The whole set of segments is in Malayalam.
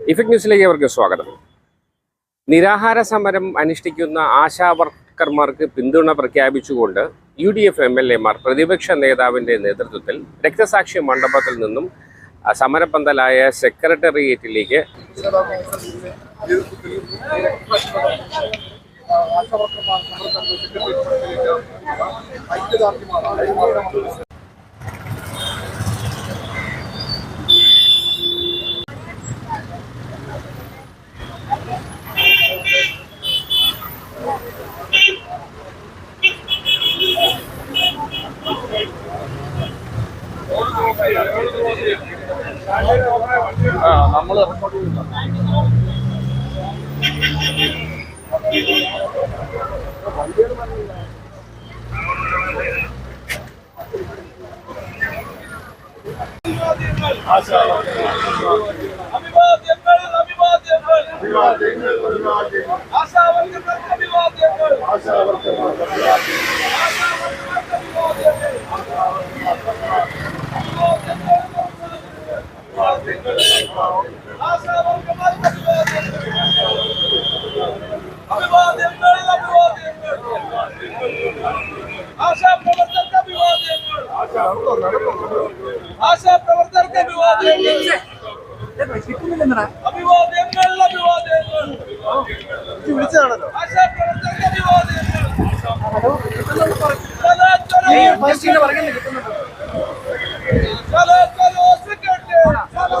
ഇഫക്ട് ന്യൂസിലേക്ക് അവർക്ക് സ്വാഗതം. നിരാഹാര സമരം അനുഷ്ഠിക്കുന്ന ആശാ വർക്കർമാർക്ക് പിന്തുണ പ്രഖ്യാപിച്ചുകൊണ്ട് U D F M L എമാർ പ്രതിപക്ഷ നേതാവിന്റെ നേതൃത്വത്തിൽ രക്തസാക്ഷി മണ്ഡപത്തിൽ നിന്നും സമരപ്പന്തലായ സെക്രട്ടേറിയറ്റിലേക്ക് അഭിവാദ്യങ്ങൾ അഭിവാദ്യങ്ങൾ. അഭിവാദ്യങ്ങൾ അഭിവാദ്യങ്ങൾ. ആശാവർക്കർക്ക് അഭിവാദ്യങ്ങൾ. അഭിവാദ്യങ്ങൾ ആശാപ്രവർത്തകർക്ക് അഭിവാദ്യങ്ങൾ ആശാപ്രവർത്തകർക്ക് അഭിവാദ്യങ്ങൾ അഭിവാദ്യങ്ങൾ അഭിവാദ്യങ്ങൾ ആശാപ്രവർത്തകർക്ക് അഭിവാദ്യങ്ങൾ ചലോ, ചലോ. ചലോ, ചലോ, സെക്രട്ടറി. ചലോ,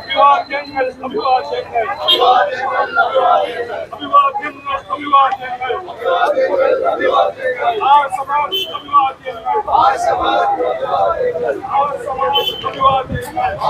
അഭിവാദ്യങ്ങൾ. യുഡിഎഫിന്റെ അഭിവാദ്യങ്ങൾ. അഭിവാദ്യങ്ങൾ അഭിവാദ്യങ്ങൾ അഭിവാദ്യങ്ങൾ അഭിവാദ്യങ്ങൾ ആ സമാജ് അഭിവാദ്യങ്ങൾ ആ സമാജ് അഭിവാദ്യങ്ങൾ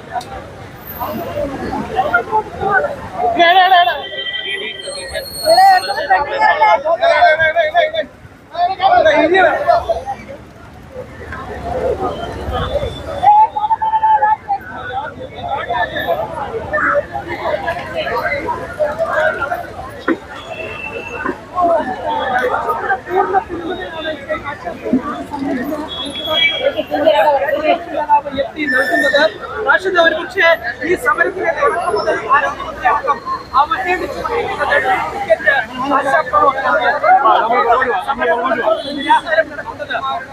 എത്തി നൽകുന്നത് റാഷിദ് ഒരുപക്ഷെ ഈ സമരത്തിലെ തുടക്കം മുതൽ ആരംഭം മുതലേ അടക്കം അവഹേളിച്ചുകൊണ്ടിരിക്കുന്നത് ടിക്കറ്റ് ആശാപ്രവർത്തകർ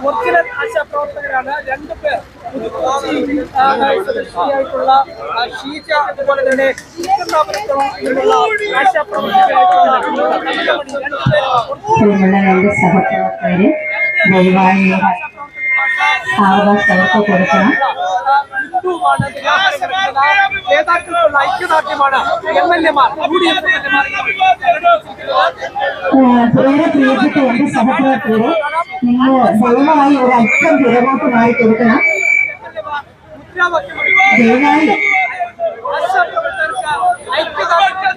ഒറിജിനൽ ആശാപ്രവർത്തകരാണ് രണ്ടു പേർ പുതുക്കൊച്ചി ആ, സ്വദേശിയായിട്ടുള്ള ആ, ഷീജ തന്നെ സഹപ്രവർത്തകരെ ദയവായി സാവകാശം കൊടുക്കണം നിരാഹാരം നേതാക്കൾക്കുള്ള ഐക്യദാർഢ്യമാണ്. എം എൽ എമാർ യു ഡി എഫ് സഹപ്രവർത്തകരെ നിങ്ങൾ ദയവായി ഒരു അല്പം പിറകോട്ട് മാറി കൊടുക്കണം ദയവായി ഐക്യദാർഢ്യം